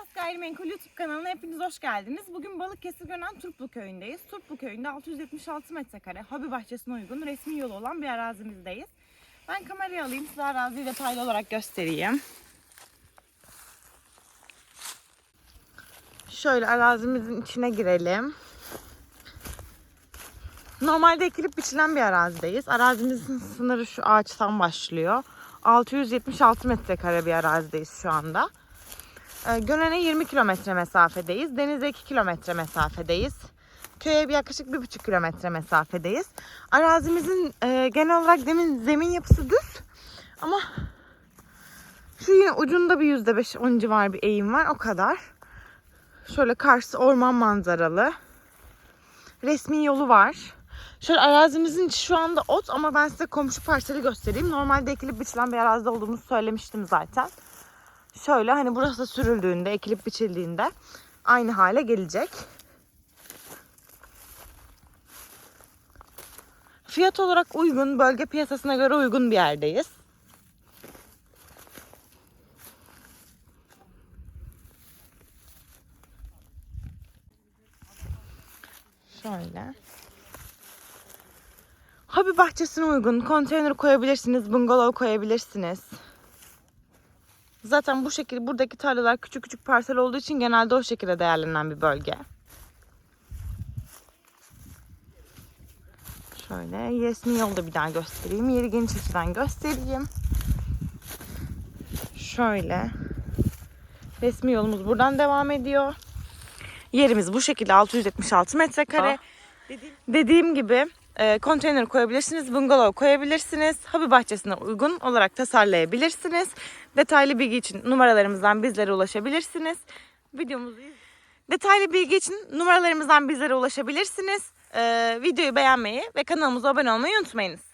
Miras Gayrimenkul YouTube kanalına hepiniz hoş geldiniz. Bugün Balıkesir Gönen Turplu Köyü'ndeyiz. Turplu Köyü'nde 676 metrekare, hobi bahçesine uygun resmi yolu olan bir arazimizdeyiz. Ben kamerayı alayım, size araziyi detaylı olarak göstereyim. Şöyle arazimizin içine girelim. Normalde ekilip biçilen bir arazideyiz. Arazimizin sınırı şu ağaçtan başlıyor. 676 metrekare bir arazideyiz şu anda. Ee, Gönen'e 20 kilometre mesafedeyiz. Denize 2 kilometre mesafedeyiz. Köye bir yaklaşık 1,5 kilometre mesafedeyiz. Arazimizin e, genel olarak zemin, zemin yapısı düz. Ama şu yine ucunda bir %5-10 civar bir eğim var. O kadar. Şöyle karşısı orman manzaralı. Resmi yolu var. Şöyle arazimizin içi şu anda ot ama ben size komşu parseli göstereyim. Normalde ekilip biçilen bir arazide olduğumuzu söylemiştim zaten. Şöyle hani burası sürüldüğünde, ekilip biçildiğinde aynı hale gelecek. Fiyat olarak uygun, bölge piyasasına göre uygun bir yerdeyiz. Şöyle. Hobi bahçesine uygun. Konteyner koyabilirsiniz, bungalov koyabilirsiniz. Zaten bu şekilde buradaki tarlalar küçük küçük parsel olduğu için genelde o şekilde değerlenen bir bölge. Şöyle resmi yolda bir daha göstereyim. Yeri geniş açıdan göstereyim. Şöyle. Resmi yolumuz buradan devam ediyor. Yerimiz bu şekilde 676 metrekare. Dediğim gibi e, konteyner koyabilirsiniz, bungalov koyabilirsiniz. Hobi bahçesine uygun olarak tasarlayabilirsiniz. Detaylı bilgi için numaralarımızdan bizlere ulaşabilirsiniz. Videomuzu Detaylı bilgi için numaralarımızdan bizlere ulaşabilirsiniz. E, videoyu beğenmeyi ve kanalımıza abone olmayı unutmayınız.